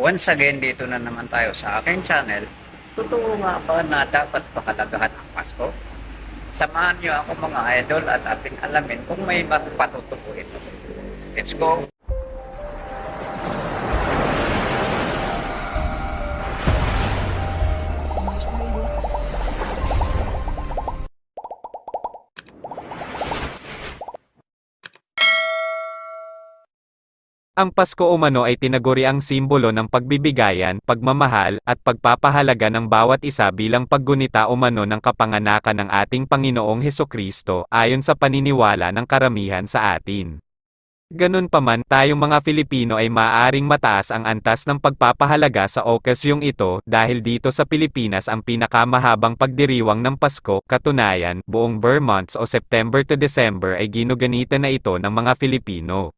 Once again, dito na naman tayo sa aking channel. Totoo nga ba na dapat pakalagahan ang Pasko? Samahan niyo ako mga idol at ating alamin kung may magpatutuo ito. Let's go! Ang Pasko umano ay tinaguri ang simbolo ng pagbibigayan, pagmamahal, at pagpapahalaga ng bawat isa bilang paggunita umano ng kapanganakan ng ating Panginoong Heso Kristo, ayon sa paniniwala ng karamihan sa atin. Ganun pa man, tayong mga Filipino ay maaaring mataas ang antas ng pagpapahalaga sa okasyong ito, dahil dito sa Pilipinas ang pinakamahabang pagdiriwang ng Pasko, katunayan, buong Vermont o September to December ay ginuganita na ito ng mga Filipino.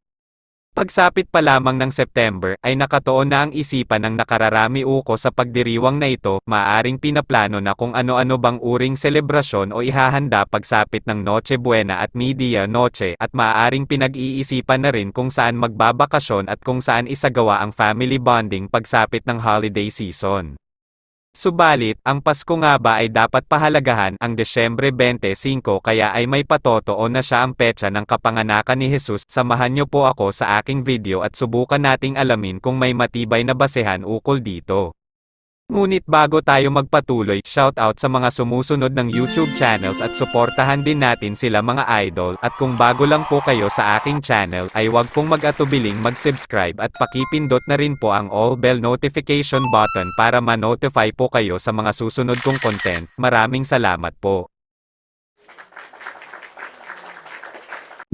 Pagsapit pa lamang ng September, ay nakatuon na ang isipan ng nakararami uko sa pagdiriwang na ito, maaring pinaplano na kung ano-ano bang uring selebrasyon o ihahanda pagsapit ng Noche Buena at Media Noche, at maaring pinag-iisipan na rin kung saan magbabakasyon at kung saan isagawa ang family bonding pagsapit ng holiday season. Subalit, ang Pasko nga ba ay dapat pahalagahan ang Desyembre 25 kaya ay may patotoo na siya ang petsa ng kapanganakan ni Jesus. Samahan niyo po ako sa aking video at subukan nating alamin kung may matibay na basehan ukol dito. Ngunit bago tayo magpatuloy, shoutout sa mga sumusunod ng YouTube channels at suportahan din natin sila mga idol at kung bago lang po kayo sa aking channel ay huwag pong mag-atubiling mag-subscribe at pakipindot na rin po ang all bell notification button para ma-notify po kayo sa mga susunod kong content. Maraming salamat po.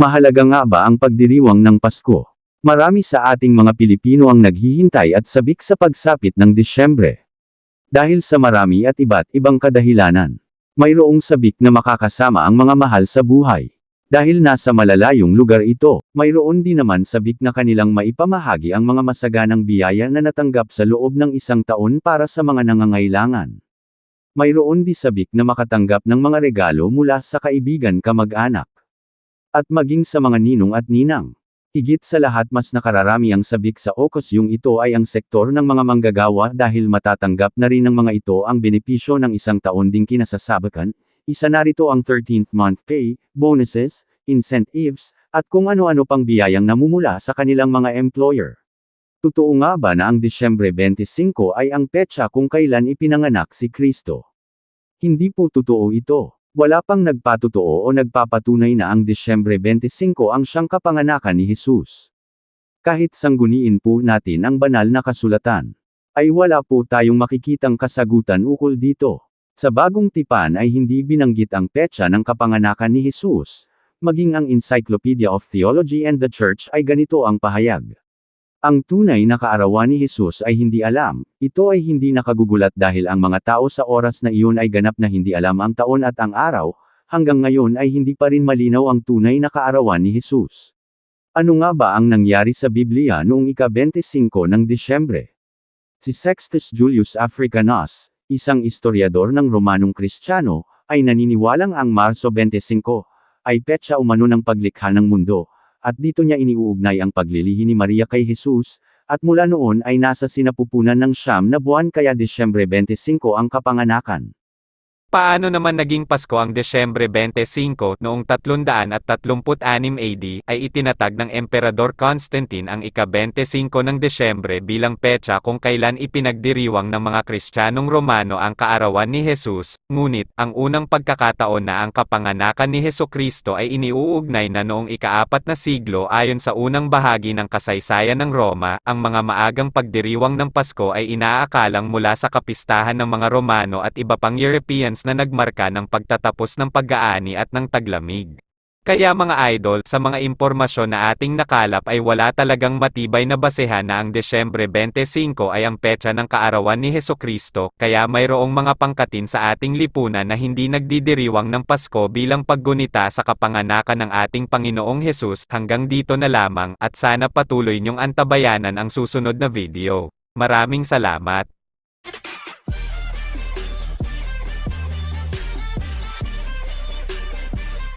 Mahalaga nga ba ang pagdiriwang ng Pasko? Marami sa ating mga Pilipino ang naghihintay at sabik sa pagsapit ng Disyembre. Dahil sa marami at iba't ibang kadahilanan. Mayroong sabik na makakasama ang mga mahal sa buhay. Dahil nasa malalayong lugar ito, mayroon din naman sabik na kanilang maipamahagi ang mga masaganang biyaya na natanggap sa loob ng isang taon para sa mga nangangailangan. Mayroon di sabik na makatanggap ng mga regalo mula sa kaibigan kamag-anak. At maging sa mga ninong at ninang. Higit sa lahat mas nakararami ang sabik sa okusyong ito ay ang sektor ng mga manggagawa dahil matatanggap na rin ng mga ito ang benepisyo ng isang taon ding kinasasabakan, isa narito ang 13th month pay, bonuses, incentives, at kung ano-ano pang biyayang namumula sa kanilang mga employer. Totoo nga ba na ang Disyembre 25 ay ang petsa kung kailan ipinanganak si Kristo? Hindi po totoo ito. Wala pang nagpatotoo o nagpapatunay na ang Disyembre 25 ang siyang kapanganakan ni Jesus. Kahit sangguniin po natin ang banal na kasulatan, ay wala po tayong makikitang kasagutan ukol dito. Sa bagong tipan ay hindi binanggit ang petsa ng kapanganakan ni Jesus. Maging ang Encyclopedia of Theology and the Church ay ganito ang pahayag. Ang tunay na kaarawan ni Jesus ay hindi alam, ito ay hindi nakagugulat dahil ang mga tao sa oras na iyon ay ganap na hindi alam ang taon at ang araw, hanggang ngayon ay hindi pa rin malinaw ang tunay na kaarawan ni Jesus. Ano nga ba ang nangyari sa Biblia noong ika-25 ng Disyembre? Si Sextus Julius Africanus, isang historiador ng Romanong Kristiyano, ay naniniwalang ang Marso 25 ay petsa umano ng paglikha ng mundo, at dito niya iniuugnay ang paglilihi ni Maria kay Jesus, at mula noon ay nasa sinapupunan ng siyam na buwan kaya Disyembre 25 ang kapanganakan. Paano naman naging Pasko ang Desyembre 25 noong 336 AD ay itinatag ng Emperador Constantine ang ika-25 ng Desyembre bilang petsa kung kailan ipinagdiriwang ng mga Kristiyanong Romano ang kaarawan ni Jesus, ngunit ang unang pagkakataon na ang kapanganakan ni Heso Kristo ay iniuugnay na noong ikaapat na siglo ayon sa unang bahagi ng kasaysayan ng Roma, ang mga maagang pagdiriwang ng Pasko ay inaakalang mula sa kapistahan ng mga Romano at iba pang Europeans na nagmarka ng pagtatapos ng pag-aani at ng taglamig. Kaya mga idol, sa mga impormasyon na ating nakalap ay wala talagang matibay na basehan na ang Desyembre 25 ay ang petsa ng kaarawan ni Heso Kristo, kaya mayroong mga pangkatin sa ating lipunan na hindi nagdidiriwang ng Pasko bilang paggunita sa kapanganakan ng ating Panginoong Hesus. Hanggang dito na lamang, at sana patuloy niyong antabayanan ang susunod na video. Maraming salamat.